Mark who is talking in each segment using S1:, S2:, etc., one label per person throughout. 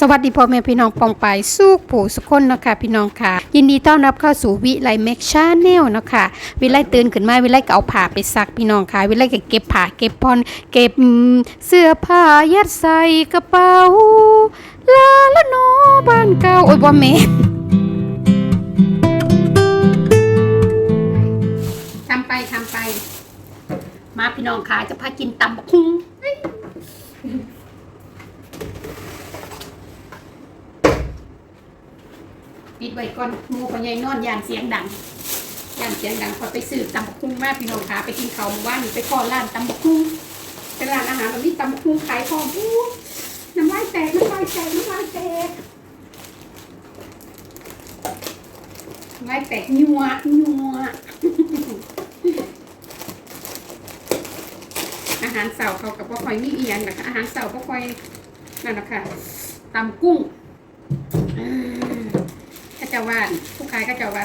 S1: สวัสดีพ่อแม่พี่น้องปองไปายสู้ผู้สุกคนนะค่ะพี่น้องค่ะ ยินดีต้อนรับเข้าสู่วิไลแม็กชาแนลนะค่ะวิไลตื่นขึ้นมาวิไลก็เอาผ้าไปซักพี่น้องค่ะ วิไลก็เก็บผ้าเก็บพรเก็บเสื้อผ้ายัดใส่กระเป๋าลาละโนบ้านเก่าโอ้ยบ่แม่ทำไปทำไป มาพี่น้องค่ะจะพากินตำบักหุ่ง ไว้ก่อนหมูคนใหญ่นอนยานเสียงดังยานเสียงดังพอไปซื้อตำบักหุ่งมาพี่น้องคะไปกินเขาวหมู่บ้านนี่ไปขอร้านตำบักหุ่งเป็นร้านอาหารแบบนี้ตำบักหุ่งขายของอู้น้ำลายแตกน้ำลายแตกน้ำลายแตกน้ำลายแตกนัวนัวอาหารเสาร์เขากับพ่อคอยมีเอียังนะคะอาหารเสาร์พ่อคอยนั่นนะคะตำกุ้งอ่า จะว่าผู้ขายก็จะว่า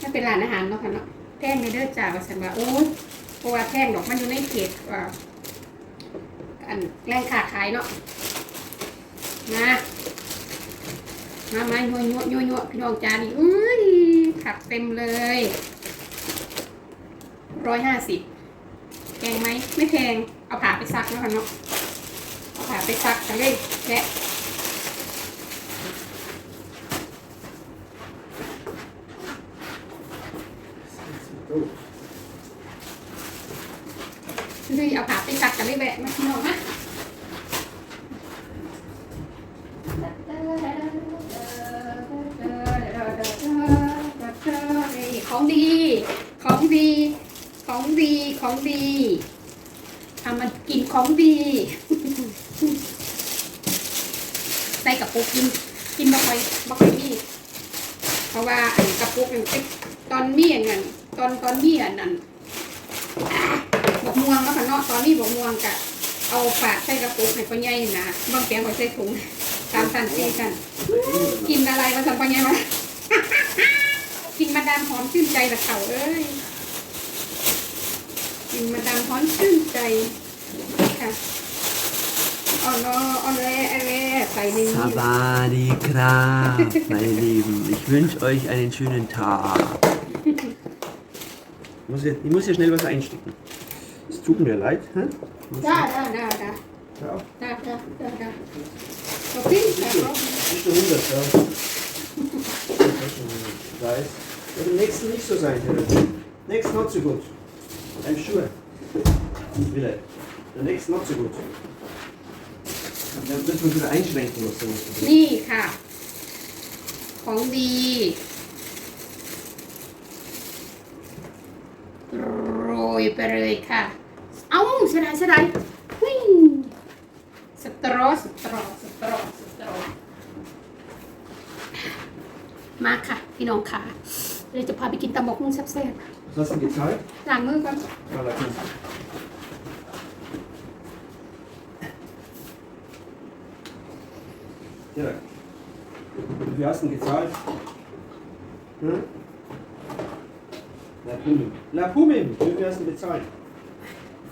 S1: ถ้าเป็นร้านอาหารเนาะค่ะเนาะแท่งในเด้อจ่าว่าสันว่าโอ้ยเพราะว่าแท่งดอกมันอยู่ในเขตอ่าอันแรงขาขายเนาะมามามาโยโยโยโยพี่น้องจานี่อุ้ยขัดเต็มเลยร้อยห้าสิบแพงไหมไม่แพงเอาผ่าไปซักแล้วค่ะเนาะเอาผ่าไปซักกันเลยแค่เอาขา ไปซักกันเลยแบะมาพี่น้องฮะของดี ของดี ของดี ของดีทำมันกินของดี ใส่กระปุกกิน กินบ่ค่อยบ่ค่อยมีเพราะว่าไอ้กระปุกอย่างเป็นตอนมีอย่างนั้นตอนตอนมีอันนั้น บอกม่วงแล้วค่ะเนาะตอนนี้บอกม่วงกะเอาฝาดใส่กระปุกให้พ่อใหญ่นะบางแกงก็ใส่ถุงตามสันซีกันกินอะไรมาทำพ่อใหญ่มากินมาดามหอมชื่นใจละเขาเอ้ยกินมาดามหอมชื่นใจค่ะอ๋อนาะอ๋อแล่แล่ใส่ในนี้
S2: Sabadi meine Lieben. Ich wünsche euch einen schönen Tag. Ich muss, hier, ich muss hier schnell was einstecken. Es tut mir leid. Hä? Muss
S1: ได้ได้ได้ได้
S2: Ja,
S1: ได้ได้ได้ได้ขอบคุณค่ะ
S2: ist schon 100, ja. Ich weiß. Wird im nächsten nicht so sein, Herr. Nächsten not so gut. I'm sure. Wille. Der nächste not so gut. Dann müssen wir wieder einschränken müssen.
S1: นี่ค่ะ ของดี โรยไปเลยค่ะ เอ้าเสียดายเสียดายวิ่งสตรอสตรอสตรอสตรอมาค่ะ พี่น้องค่ะเดี๋ยวจะพาไปกินตำบกหุ่งแซ่บ
S2: Was hast du denn gezahlt?
S1: ๆล้างมือก่อน
S2: Ah, da kannst du. Ja. Wie viel hast du denn gezahlt? Hm? La Pumim. La Pumim. Wie viel hast du denn bezahlt?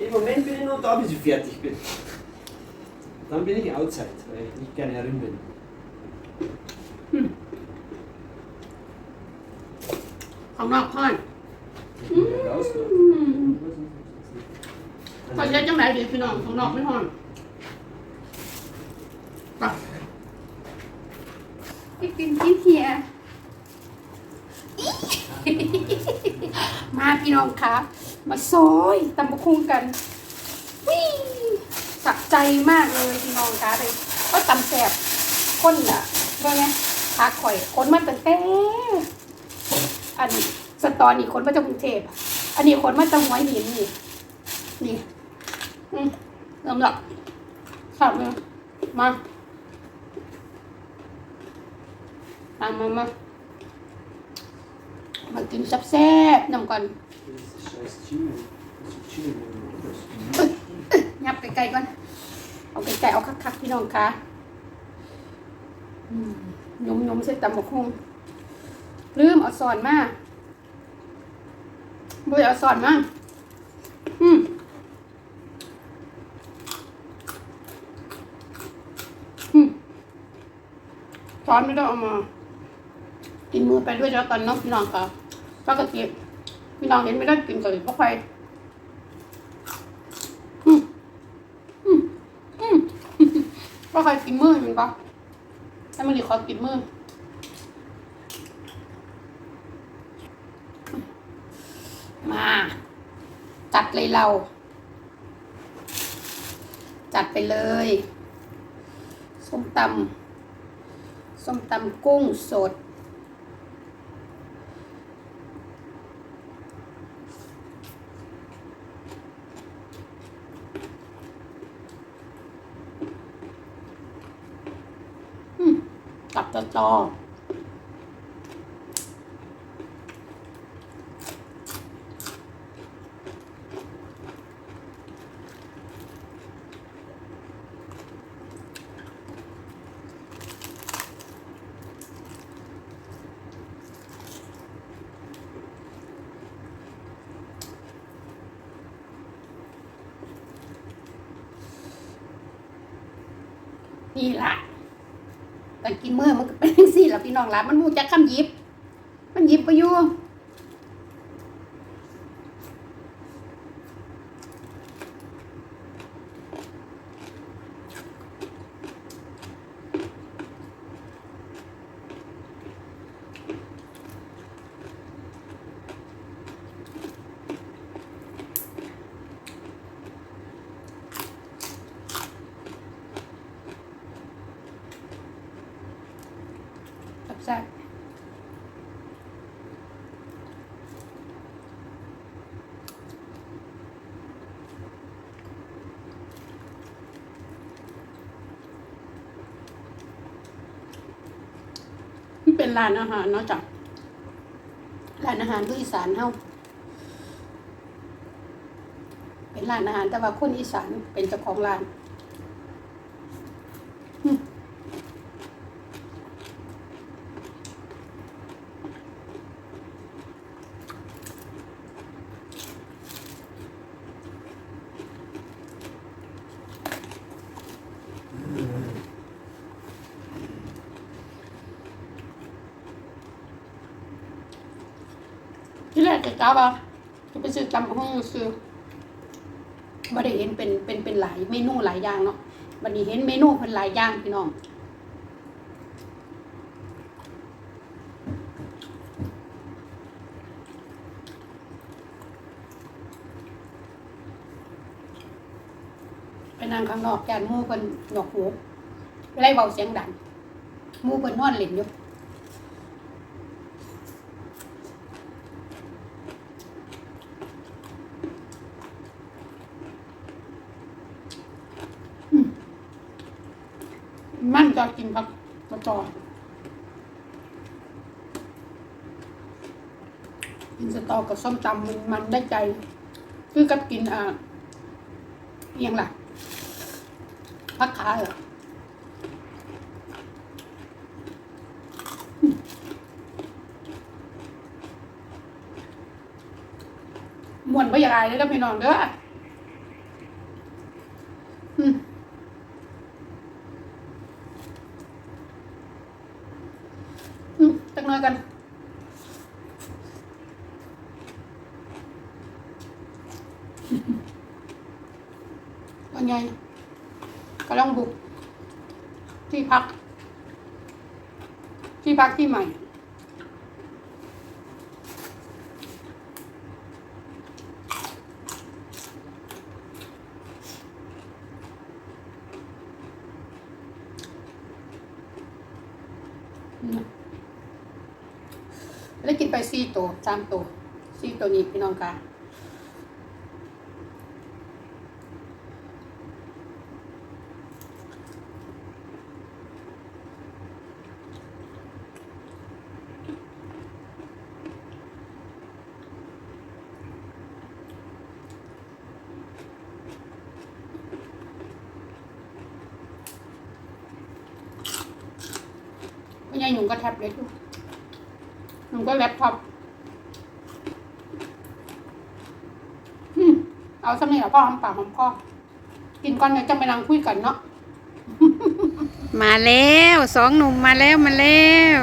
S2: Im Moment bin ich nur da, bis ich fertig bin. Dann bin ich outside, weil ich nicht gerne herin bin.
S1: ของนอกห้อน
S2: Ich bin wieder raus, ne?
S1: พอจะจังไหนดีพี่น้องของนอกไม่ห้อนไปไปกินกินเฮียมาพี่น้องคะ มาซอยตำบักคุงกันวิ่งสะใจมากเลยพี่น้องคะเลยก็ตำแสบก้นอะว่าไงขาข่อยคนมาตั้งแต่อันสตอนี่คนมาจากกรุงเทพอันนี้คนมาจากหัวหินนี่นี่อืมเริ่มลบเลยมาตามมามามากินแซ่บๆนำก่อน ยับไกลๆก่อน เอาไกลๆเอาคักๆพี่น้องคะอืมยมยมใส่ตำบักคงลืมเอาสอนมาบ่ได้เอาสอนมาอืมอืมช้อนไม่ต้องเอามา กินมือไปด้วยแล้วกันเนาะพี่น้องค่ะปกติ พี่น้องเห็นไม่ได้กินกับเพราะใครอืมอืมอืมเพราะใครกินมือมันปะถ้ามันดีขอกินมือมาจัดเลยเรา จัดไปเลยส้มตำส้มตำกุ้งสด อืม กันต่อ นี่แหละ แต่กินเมื่อมันก็เป็นจังซี่ล่ะพี่น้องล่ะมันมูจักคำหยิบ มันหยิบไปอยู่แซ่บมัน เป็นร้านอาหารเนาะจ้ะร้านอาหารคืออีสานเฮาเป็นร้านอาหารแต่ว่าคนอีสานเป็นเจ้าของร้าน ที่แรกจะกล่าว่าจะไปซื้อจำห้องซื้อบ่ได้เห็นเป็นเป็นเป็นหลายเมนูหลายอย่างเนาะบัดนี้เห็นเมนูเพิ่นหลายอย่างพี่น้องไปนั่งข้างนอกแกนมู่เพิ่นหนวกหูไล่เบาเสียงดังมู่เพิ่นนอนเล่นอยู่ มันจะกินผักกระจอกินสตอกับส้มตำมันมันได้ใจ คือกับกินอ่าเอียงล่ะผักขาเหรอมวนไปอย่างไรเลยนะพี่น้องเด้อม อืมจักหน่อยกัน วันไงกำลังบุก ที่พัก ที่พักที่ใหม่แล้วกินไปสี่ตัวสามตัวสี่ตัวนี้พี่น้องค่ะ หนุ่มก็แท็บเล็ตอยู่หนุ่มก็แล็ปท็อปเอาสมัยงพ่อหอมปากหอมคอกินก่อนเดี๋ยวจะไปนั่งคุยกันเนาะมาแล้วสองหนุ่มมาแล้วมาแล้ว